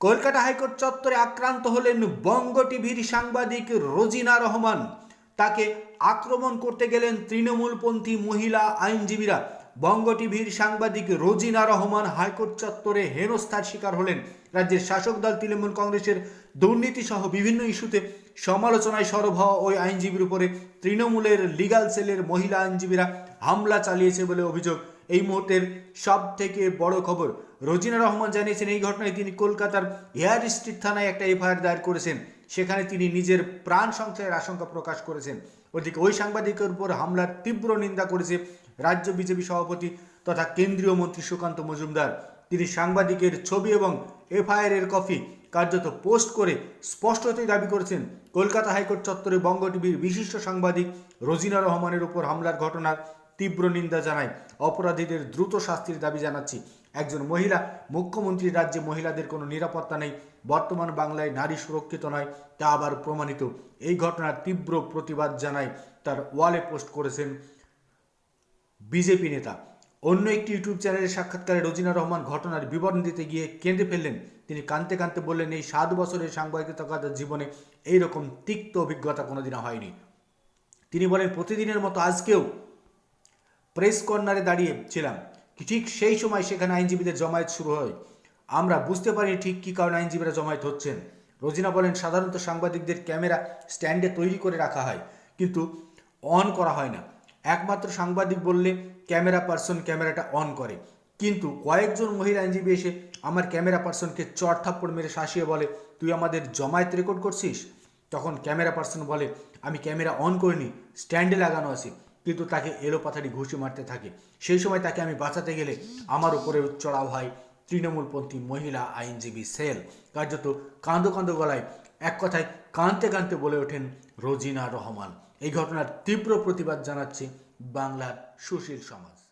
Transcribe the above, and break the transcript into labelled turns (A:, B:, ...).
A: Kolkata high court চত্বরে আক্রান্ত হলেন বঙ্গ টিভির সাংবাদিক রোজিনা রহমান। তাকে আক্রমণ করতে গেলেন তৃণমূলপন্থী মহিলা আইনজীবীরা। বঙ্গ টিভির সাংবাদিক রোজিনা রহমান হাইকোর্ট চত্বরে হেনস্থার শিকার হলেন। রাজ্যের শাসক দল তৃণমূল কংগ্রেসের দুর্নীতি সহ বিভিন্ন ইস্যুতে সমালোচনায় সরব হওয়া ওই আইনজীবীর উপরে তৃণমূলের লিগাল সেলের মহিলা আইনজীবীরা হামলা চালিয়েছে বলে অভিযোগ। এই মুহূর্তের সব থেকে বড় খবর, রোজিনা রহমান জানিয়েছেন, এই ঘটনায় তিনি কলকাতার হেয়ার স্ট্রিট থানায় একটা এফআইআর দায়ের করেছেন। সেখানে তিনি নিজের প্রাণ সংশয়ের আশঙ্কা প্রকাশ করেছেন। ওদিকে ওই সাংবাদিকের উপর হামলার তীব্র নিন্দা করেছে রাজ্য বিজেপি সভাপতি তথা কেন্দ্রীয় মন্ত্রী সুকান্ত মজুমদার। তিনি সাংবাদিকের ছবি এবং এফআইআর এর কপি কার্যত পোস্ট করে স্পষ্টতই দাবি করেছেন, কলকাতা হাইকোর্ট চত্বরে বঙ্গ টিভির বিশিষ্ট সাংবাদিক রোজিনা রহমানের উপর হামলার ঘটনার তীব্র নিন্দা জানায়। অপরাধীদের দ্রুত শাস্তির দাবি জানাচ্ছি। একজন মহিলা, মুখ্যমন্ত্রীর রাজ্যে মহিলাদের কোনো নিরাপত্তা নেই। বর্তমান বাংলায় নারী সুরক্ষিত নয়, তা আবার প্রমাণিত। এই ঘটনার তীব্র প্রতিবাদ জানায় তার ওয়ালে পোস্ট করেছেন বিজেপি নেতা। অন্য একটি ইউটিউব চ্যানেলের সাক্ষাৎকারে রোজিনা রহমান ঘটনার বিবরণ দিতে গিয়ে কেঁদে ফেললেন। তিনি কাঁদতে কাঁদতে বললেন, এই সাত বছরের সাংবাদিকতার জীবনে এইরকম তিক্ত অভিজ্ঞতা কোনোদিনও হয়নি। তিনি বলেন, প্রতিদিনের মতো আজকেও প্রেস কর্নারে দাঁড়িয়ে ছিলাম। ঠিক সেই সময় সেখানে আইনজীবীদের জমায়েত শুরু হয়? আমরা বুঝতে পারি ঠিক কী কারণে আইনজীবীরা জমায়েত হচ্ছেন। রোজিনা বলেন, সাধারণত সাংবাদিকদের ক্যামেরা স্ট্যান্ডে তৈরি করে রাখা হয়, কিন্তু অন করা হয় না। একমাত্র সাংবাদিক বললে ক্যামেরা পার্সন ক্যামেরাটা অন করে। কিন্তু কয়েকজন মহিলা আইনজীবী এসে আমার ক্যামেরা পার্সনকে চট থাপ্পড় মেরে শাসিয়ে বলে, তুই আমাদের জমায়েত রেকর্ড করছিস? তখন ক্যামেরা পার্সন বলে, আমি ক্যামেরা অন করিনি, স্ট্যান্ডে লাগানো আছে। কিন্তু তাকে এলো পাথারি ঘুষি মারতে থাকে। সেই সময় তাকে আমি বাঁচাতে গেলে আমার উপরে চড়াও হয় তৃণমূলপন্থী মহিলা আইনজীবী সেল। কার্যত কাঁদো কাঁদো গলায় এক কথায় কাঁদতে কাঁদতে বলে ওঠেন রোজিনা রহমান। এই ঘটনার তীব্র প্রতিবাদ জানাচ্ছে বাংলার সুশীল সমাজ।